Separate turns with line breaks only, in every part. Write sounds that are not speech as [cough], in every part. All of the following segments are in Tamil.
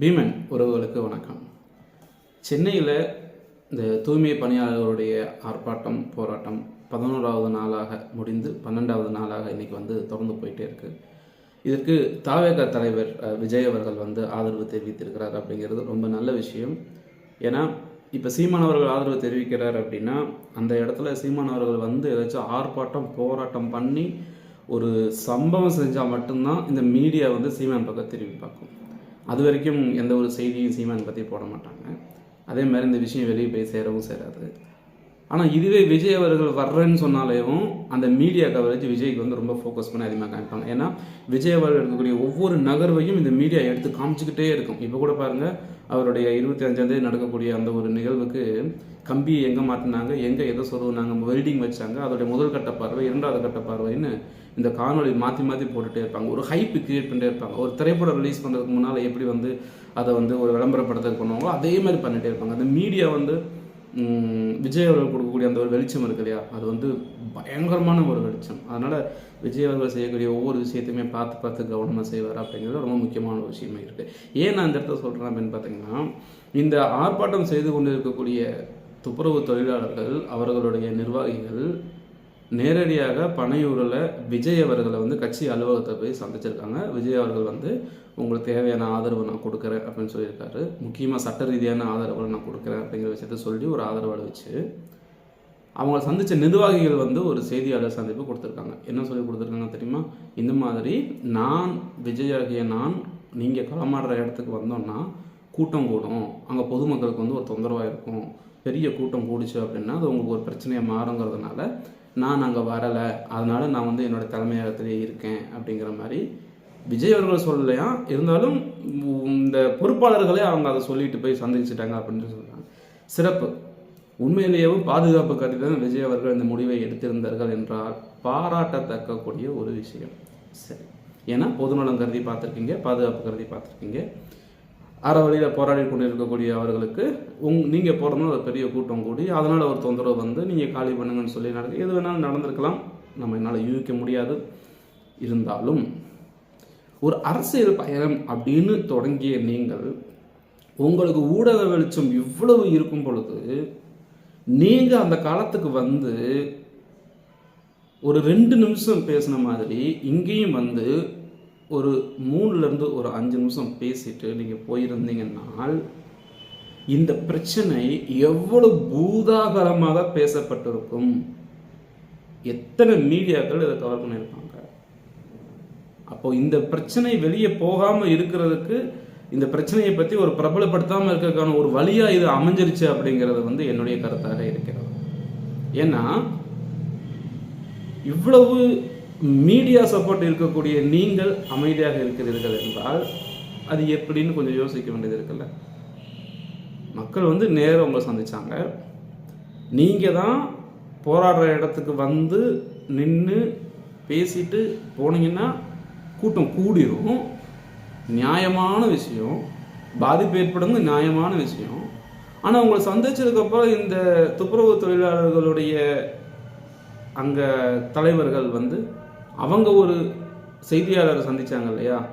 பீமன் உறவுகளுக்கு வணக்கம். சென்னையில் இந்த தூய்மை பணியாளர்களுடைய ஆர்ப்பாட்டம் போராட்டம் பதினோராவது நாளாக முடிந்து பன்னெண்டாவது நாளாக இன்றைக்கி வந்து தொடர்ந்து போயிட்டே இருக்குது இதற்கு தாவேக தலைவர் விஜய் அவர்கள் வந்து ஆதரவு தெரிவித்திருக்கிறார் அப்படிங்கிறது ரொம்ப நல்ல விஷயம். ஏன்னா இப்போ சீமானவர்கள் ஆதரவு தெரிவிக்கிறார் அப்படின்னா அந்த இடத்துல சீமானவர்கள் வந்து ஏதாச்சும் ஆர்ப்பாட்டம் போராட்டம் பண்ணி ஒரு சம்பவம் செஞ்சால் மட்டும்தான் இந்த மீடியா வந்து சீமான் பக்கம் திரும்பி பார்க்கும். அது வரைக்கும் எந்த ஒரு செய்தியும் சீமான் பற்றி போட மாட்டாங்க. அதே மாதிரி இந்த விஷயம் வெளியே போய் சேரவும் சேராது. ஆனால் இதுவே விஜய் அவர்கள் வர்றேன்னு சொன்னாலேயும் அந்த மீடியா கவரேஜ் விஜய்க்கு வந்து ரொம்ப ஃபோக்கஸ் பண்ணி அதிகமாக காமிப்பாங்க. ஏன்னா விஜய் அவர்கள் இருக்கக்கூடிய ஒவ்வொரு நகர்வையும் இந்த மீடியா எடுத்து காமிச்சிக்கிட்டே இருக்கும். இப்போ கூட பாருங்கள் அவருடைய இருபத்தி அஞ்சாந்தேதி நடக்கக்கூடிய அந்த ஒரு நிகழ்வுக்கு கம்பியை எங்கே மாட்டினாங்க எங்கே எதை சொருவினாங்க வெல்டிங் வச்சாங்க அதோடைய முதல் கட்ட பார்வை இரண்டாவது கட்ட பார்வைன்னு இந்த காணொலி மாற்றி மாற்றி போட்டுகிட்டே இருப்பாங்க. ஒரு ஹைப் கிரியேட் பண்ணிட்டே இருப்பாங்க. ஒரு திரைப்படம் ரிலீஸ் பண்ணுறதுக்கு முன்னால் எப்படி வந்து அதை வந்து ஒரு விளம்பரப்படுத்துறதுக்கு பண்ணுவாங்களோ அதே மாதிரி பண்ணிகிட்டே இருப்பாங்க. அந்த மீடியா வந்து விஜய் அவர்கள் கொடுக்கக்கூடிய அந்த ஒரு வெளிச்சம் இருக்கு இல்லையா? அது வந்து பயங்கரமான ஒரு வெளிச்சம். அதனால் விஜய் அவர்கள் செய்யக்கூடிய ஒவ்வொரு விஷயத்தையுமே பார்த்து பார்த்து கவனமாக செய்வார் அப்படிங்கிறது ரொம்ப முக்கியமான ஒரு இருக்குது ஏன் நான் இந்த இடத்துல சொல்கிறேன் அப்படின்னு பார்த்தீங்கன்னா இந்த ஆர்ப்பாட்டம் செய்து கொண்டு இருக்கக்கூடிய துப்புரவு தொழிலாளர்கள் அவர்களுடைய நிர்வாகிகள் நேரடியாக பனையூரில் விஜய் அவர்களை வந்து கட்சி அலுவலகத்தை போய் சந்திச்சிருக்காங்க. விஜய் அவர்கள் வந்து உங்களுக்கு தேவையான ஆதரவு நான் கொடுக்குறேன் அப்படின்னு சொல்லியிருக்காரு. முக்கியமாக சட்ட ரீதியான ஆதரவை நான் கொடுக்குறேன் அப்படிங்கிற விஷயத்த சொல்லி ஒரு ஆதரவு அறிவிச்சு அவங்கள சந்தித்த நிர்வாகிகள் வந்து ஒரு செய்தியாளர் சந்திப்பு கொடுத்துருக்காங்க. என்ன சொல்லி கொடுத்துருக்காங்க தெரியுமா? இந்த மாதிரி நான் விஜய் ஆகிய நான் நீங்கள் களமாடுற இடத்துக்கு வந்தோம்னா கூட்டம் கூடும். அங்கே பொதுமக்களுக்கு வந்து ஒரு தொந்தரவாக இருக்கும். பெரிய கூட்டம் கூடிச்சு அப்படின்னா அது உங்களுக்கு ஒரு பிரச்சனையாக மாறுங்கிறதுனால நான் அங்கே வரலை அதனால் நான் வந்து என்னோட தலைமையகத்திலே இருக்கேன் அப்படிங்கிற மாதிரி விஜய் அவர்கள் சொல்லலையா? இருந்தாலும் இந்த பொறுப்பாளர்களே அவங்க அதை சொல்லிட்டு போய் சந்திச்சிட்டாங்க அப்படின்னு சொல்கிறாங்க சிறப்பு. உண்மையிலேயும் பாதுகாப்பு கருதி தான் விஜய் அவர்கள் இந்த முடிவை எடுத்திருந்தார்கள் என்றால் பாராட்டத்தக்கக்கூடிய ஒரு விஷயம். சரி. ஏன்னா பொதுநலம் கருதி பார்த்துருக்கீங்க பாதுகாப்பு கருதி பார்த்துருக்கீங்க. அற வழியில் போராடி கொண்டு இருக்கக்கூடிய அவர்களுக்கு உங் நீங்கள் போகிறதுனால ஒரு பெரிய கூட்டம் கூடி அதனால் ஒரு தொந்தரவு வந்து நீங்கள் காலி பண்ணுங்கன்னு சொல்லி நடக்கு எது வேணாலும் நடந்திருக்கலாம். நம்ம என்னால் யூகிக்க முடியாது. இருந்தாலும் ஒரு அரசியல் பயணம் அப்படின்னு தொடங்கிய நீங்கள் உங்களுக்கு ஊடக வெளிச்சம் இவ்வளவு இருக்கும் பொழுது நீங்கள் அந்த காலத்துக்கு வந்து ஒரு ரெண்டு நிமிஷம் பேசின மாதிரி இங்கேயும் வந்து ஒரு மூணுலேருந்து ஒரு அஞ்சு நிமிஷம் பேசிட்டு நீங்கள் போயிருந்தீங்கன்னா இந்த பிரச்சனை எவ்வளவு பூதாகரமாக பேசப்பட்டிருக்கும்? எத்தனை மீடியாக்கள் இதை கவர் பண்ணியிருப்பாங்க? அப்போ இந்த பிரச்சனை வெளியே போகாமல் இருக்கிறதுக்கு இந்த பிரச்சனையை பற்றி ஒரு பிரபலப்படுத்தாமல் இருக்கிறதுக்கான ஒரு வழியாக இது அமைஞ்சிருச்சு அப்படிங்கிறது வந்து என்னுடைய கருத்தாக இருக்கிறது. ஏன்னா இவ்வளவு மீடியா சப்போர்ட் இருக்கக்கூடிய நீங்கள் அமைதியாக இருக்கிறீர்கள் என்றால் அது எப்படின்னு கொஞ்சம் யோசிக்க வேண்டியது இருக்குல்ல? மக்கள் வந்து நேரம் உங்களை சந்தித்தாங்க நீங்கள் தான் போராடுற இடத்துக்கு வந்து நின்று பேசிட்டு போனீங்கன்னா கூட்டம் கூடிரும். நியாயமான விஷயம். பாதிப்பு ஏற்படுங்க நியாயமான விஷயம். ஆனால் உங்களை சந்திச்சதுக்கப்புறம் இந்த துப்புரவு தொழிலாளர்களுடைய அங்கே தலைவர்கள் வந்து அவங்க ஒரு செய்தியாளரை சந்திச்சாங்க இல்லையா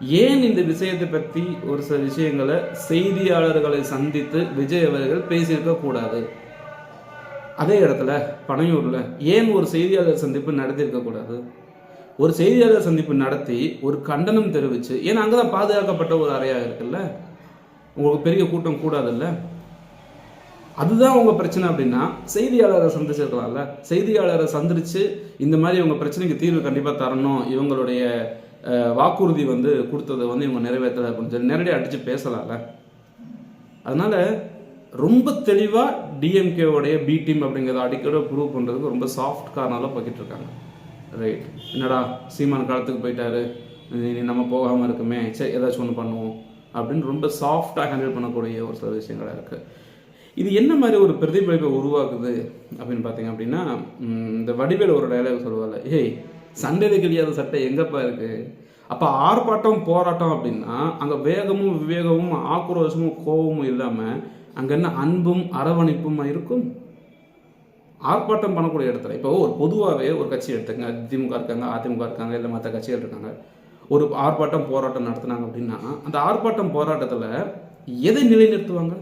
ஏன் இந்த விஷயத்தை பற்றி ஒரு சில விஷயங்களை செய்தியாளர்களை சந்தித்து விஜய் அவர்கள் பேசியிருக்க கூடாது? அதே இடத்துல பனையூர்ல ஏன் ஒரு செய்தியாளர் சந்திப்பு நடத்தியிருக்க கூடாது? ஒரு செய்தியாளர் சந்திப்பு நடத்தி ஒரு கண்டனம் தெரிவிச்சு ஏன்னா அங்கதான் பாதுகாக்கப்பட்ட ஒரு அறையா இருக்குல்ல? உங்களுக்கு பெரிய கூட்டம் கூடாதுல்ல? அதுதான் உங்கள் பிரச்சனை அப்படின்னா செய்தியாளரை சந்திச்சிருக்கலாம்ல. செய்தியாளரை சந்திச்சு இந்த மாதிரி உங்க பிரச்சனைக்கு தீர்வு கண்டிப்பாக தரணும். இவங்களுடைய வாக்குறுதி வந்து கொடுத்ததை வந்து இவங்க நிறைவேற்றலை அப்படின்னு சொல்லி நேரடியாக அடித்து பேசலாம்ல. அதனால் ரொம்ப தெளிவாக டிஎம்கேவுடைய பி டீம் அப்படிங்கிறத அடிக்கடி ப்ரூவ் பண்ணுறதுக்கு ரொம்ப சாஃப்ட் கார்னரில் பக்கிட்டு இருக்காங்க. ரைட் என்னடா சீமான் காலத்துக்கு போயிட்டாரு. நம்ம போகாமல் இருக்குமே. சரி ஏதாச்சும் ஒன்று பண்ணுவோம் அப்படின்னு ரொம்ப சாஃப்டாக ஹேண்டில் பண்ணக்கூடிய ஒரு சில விஷயங்களாக இருக்குது இது என்ன மாதிரி ஒரு பிரதிபலிப்பை உருவாக்குது அப்படின்னு பார்த்தீங்க அப்படின்னா இந்த வடிவேல் ஒரு டைலாக் சொல்லுவாள் ஏய் சண்டையில கிழியாத சட்டை எங்கப்பா இருக்கு? அப்போ ஆர்ப்பாட்டம் போராட்டம் அப்படின்னா அங்கே வேகமும் விவேகமும் ஆக்ரோஷமும் கோபமும் இல்லாமல் அங்கே என்ன அன்பும் அரவணைப்பும் இருக்கும்? ஆர்ப்பாட்டம் பண்ணக்கூடிய இடத்துல இப்போ ஒரு பொதுவாகவே ஒரு கட்சி எடுத்துங்க திமுக இருக்காங்க அதிமுக இருக்காங்க இல்லை மற்ற கட்சிகள் இருக்காங்க ஒரு ஆர்ப்பாட்டம் போராட்டம் நடத்துனாங்க அப்படின்னா அந்த ஆர்ப்பாட்டம் போராட்டத்தில் எதை நிலைநிறுத்துவாங்க?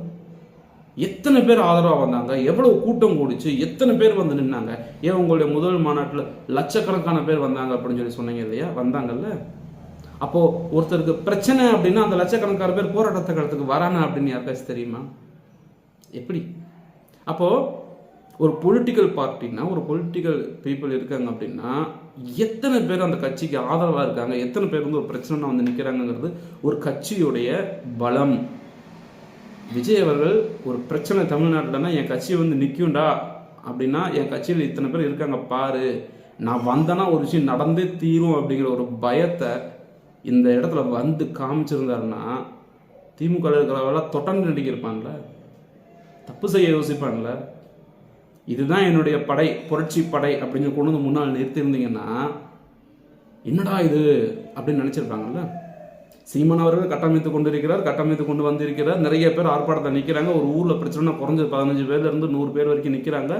எத்தனை பேர் ஆதரவாக வந்தாங்க? எவ்வளவு கூட்டம் கூடிச்சு? எத்தனை பேர் வந்து நின்னாங்க? ஏன் உங்களுடைய முதல் மாநாட்டில் லட்சக்கணக்கான பேர் வந்தாங்க அப்படின்னு சொல்லி சொன்னீங்க இல்லையா? வந்தாங்கல்ல? அப்போ ஒருத்தருக்கு பிரச்சனை அப்படின்னா அந்த லட்சக்கணக்கான பேர் போராட்டத்தை களத்துக்கு வரானா அப்படின்னு யாருக்காச்சும் தெரியுமா? எப்படி? அப்போ ஒரு பொலிட்டிக்கல் பார்ட்டினா ஒரு பொலிட்டிக்கல் பீப்புள் இருக்காங்க அப்படின்னா எத்தனை பேர் அந்த கட்சிக்கு ஆதரவாக இருக்காங்க? எத்தனை பேர் வந்து ஒரு பிரச்சனை வந்து நிற்கிறாங்கங்கிறது ஒரு கட்சியுடைய பலம். விஜய் அவர்கள் ஒரு பிரச்சனை தமிழ்நாட்டில்னா என் கட்சி வந்து நிற்கும்டா அப்படின்னா என் கட்சியில் இத்தனை பேர் இருக்காங்க பாரு. நான் வந்தேன்னா ஒரு விஷயம் நடந்தே தீரும் அப்படிங்கிற ஒரு பயத்தை இந்த இடத்துல வந்து காமிச்சிருந்தாருன்னா திமுக இருக்கிறவெல்லாம் தொடர்ந்து நடிக்கிருப்பான்ல. தப்பு செய்ய யோசிப்பான்ல. இதுதான் என்னுடைய படை புரட்சி படை அப்படின்னு கொண்டு வந்து முன்னால் நிறுத்தியிருந்தீங்கன்னா என்னடா இது? அப்படின்னு நினச்சிருப்பாங்கல்ல. சீமான் அவர்கள் கட்டமைத்து கொண்டிருக்கிறார் கட்டமைத்து கொண்டு வந்திருக்கிறார். நிறைய பேர் ஆர்ப்பாட்டத்தை நிற்கிறாங்க ஒரு ஊரில் பிரச்சனை குறைஞ்சது. பதினஞ்சு பேர்லேருந்து நூறு பேர் வரைக்கும் நிற்கிறாங்க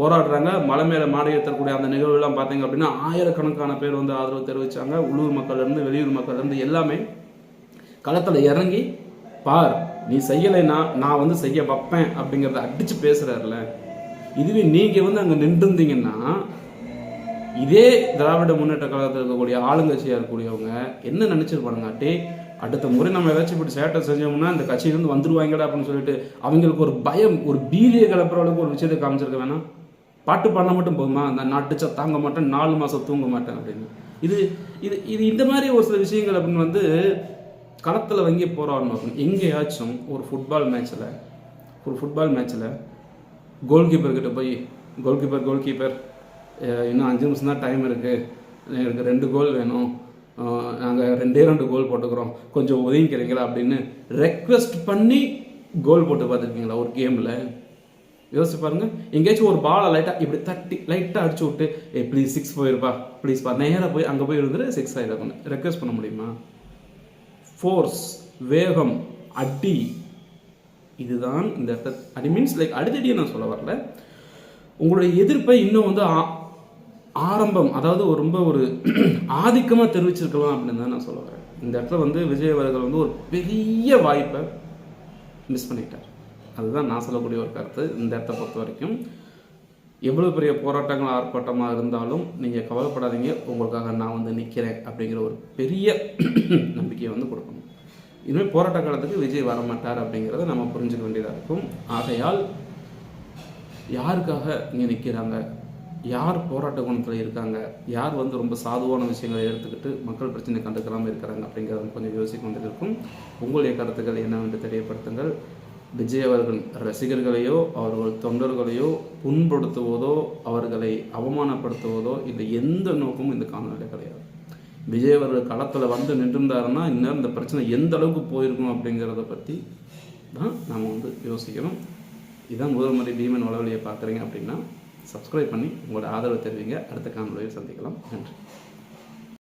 போராடுறாங்க. மலை மேலே மாடு ஏற்றக்கூடிய அந்த நிகழ்வுலாம் பார்த்தீங்க அப்படின்னா ஆயிரக்கணக்கான பேர் வந்து ஆதரவு தெரிவித்தாங்க உள்ளூர் மக்கள்லேருந்து வெளியூர் மக்கள்லேருந்து எல்லாமே களத்தில் இறங்கி பார் நீ செய்யலைன்னா நான் வந்து செய்ய வைப்பேன் அப்படிங்கிறத அடித்து பேசுகிறாருல இதுவே நீங்கள் வந்து அங்கே நின்றுருந்தீங்கன்னா இதே திராவிட முன்னேற்ற கழகத்தில் இருக்கக்கூடிய ஆளுங்கட்சியாக இருக்கக்கூடியவங்க என்ன நினைச்சிருப்பானுங்க? அடுத்த முறை நம்ம ஏதாச்சும் இப்படி சேட்டை செஞ்சோம்னா இந்த கட்சியிலேருந்து வந்துருவாங்கடா அப்படின்னு சொல்லிட்டு அவங்களுக்கு ஒரு பயம் ஒரு பீதியை கிளப்புற அளவுக்கு ஒரு விஷயத்தை காமிச்சிருக்க வேணாம். பாட்டு பாடினா மட்டும் போதுமா? அந்த நட்டுச்சா தாங்க மாட்டேன் நாலு மாதம் தூங்க மாட்டேன் அப்படின்னு. இது இது இது இந்த மாதிரி ஒரு சில விஷயங்கள் அப்படின்னு வந்து களத்தில் வங்கி போராடணும் அப்படின்னு. எங்கேயாச்சும் ஒரு ஃபுட்பால் மேட்ச்சில் ஒரு ஃபுட்பால் மேட்ச்சில் கோல் கீப்பர்கிட்ட போய் கோல் கீப்பர் கோல் கீப்பர் இன்னும் அஞ்சு நிமிஷம் தான் டைம் இருக்குது எனக்கு ரெண்டு கோல் வேணும். நாங்கள் ரெண்டே ரெண்டு கோல் போட்டுக்கிறோம். கொஞ்சம் ஒதுங்கிக்கிறீங்களா அப்படின்னு ரெக்வெஸ்ட் பண்ணி கோல் போட்டு பார்த்துருக்கீங்களா ஒரு கேமில் யோசிச்சு பாருங்க. எங்கேயாச்சும் ஒரு பாலை லைட்டாக இப்படி தட்டி லைட்டாக அடிச்சு விட்டு ஏ ப்ளீஸ் சிக்ஸ் போயிருப்பா. ப்ளீஸ் பா. நேராக போய் அங்கே போய் இருந்துட்டு சிக்ஸ் ஆகிடும் ரெக்வெஸ்ட் பண்ண முடியுமா? ஃபோர்ஸ் வேகம் அடி. இதுதான் இந்த இடத்த அடி மீன்ஸ் லைக் அடித்தடியை நான் சொல்ல வரல. உங்களுடைய எதிர்ப்பை இன்னும் வந்து ஆ- ஆரம்பம் அதாவது ஒரு ரொம்ப ஒரு [clears throat] ஆதிக்கமாக தெரிவிச்சிருக்கலாம் அப்படின்னு தான் நான் சொல்ல வரேன். இந்த இடத்துல வந்து விஜய் அவர்கள் வந்து ஒரு பெரிய வாய்ப்பை மிஸ் பண்ணிட்டார். அதுதான் நான் சொல்லக்கூடிய ஒரு கருத்து. இந்த இடத்த பொறுத்த வரைக்கும் எவ்வளோ பெரிய போராட்டங்கள் ஆர்ப்பாட்டமாக இருந்தாலும் நீங்கள் கவலைப்படாதீங்க. உங்களுக்காக நான் வந்து நிற்கிறேன் அப்படிங்கிற ஒரு பெரிய [clears throat] நம்பிக்கையை வந்து கொடுக்கணும். இனிமேல் போராட்ட காலத்துக்கு விஜய் வர மாட்டார் அப்படிங்கிறத நம்ம புரிஞ்சுக்க வேண்டியதாக இருக்கும். ஆகையால் யாருக்காக இங்கே நிற்கிறாங்க யார் போராட்ட குணத்தில் இருக்காங்க? யார் வந்து ரொம்ப சாதுவான விஷயங்களை எடுத்துக்கிட்டு மக்கள் பிரச்சனை கண்டுக்காமல் இருக்கிறாங்க அப்படிங்கிறத கொஞ்சம் யோசிக்க வந்திருக்கும் இருக்கும் உங்களுடைய கருத்துக்கள் என்னவென்று தெரியப்படுத்துங்கள். விஜய் அவர்கள் ரசிகர்களையோ அவர்கள் தொண்டர்களையோ புண்படுத்துவதோ அவர்களை அவமானப்படுத்துவதோ இல்லை எந்த நோக்கமும் இந்த காணொலியில் கிடையாது. விஜய் அவர்கள் களத்தில் வந்து நின்றிருந்தாருன்னா இன்னும் இந்த பிரச்சனை எந்த அளவுக்கு போயிருக்கும் அப்படிங்கிறத பற்றி தான் நாம் வந்து யோசிக்கணும். இதான் முதல் முறை பீமன் வளவழியை பார்க்குறீங்க அப்படின்னா சப்ஸ்கிரைப் பண்ணி உங்களோட ஆதரவு தெரிவிங்க. அடுத்த காணொலியில் சந்திக்கலாம். நன்றி.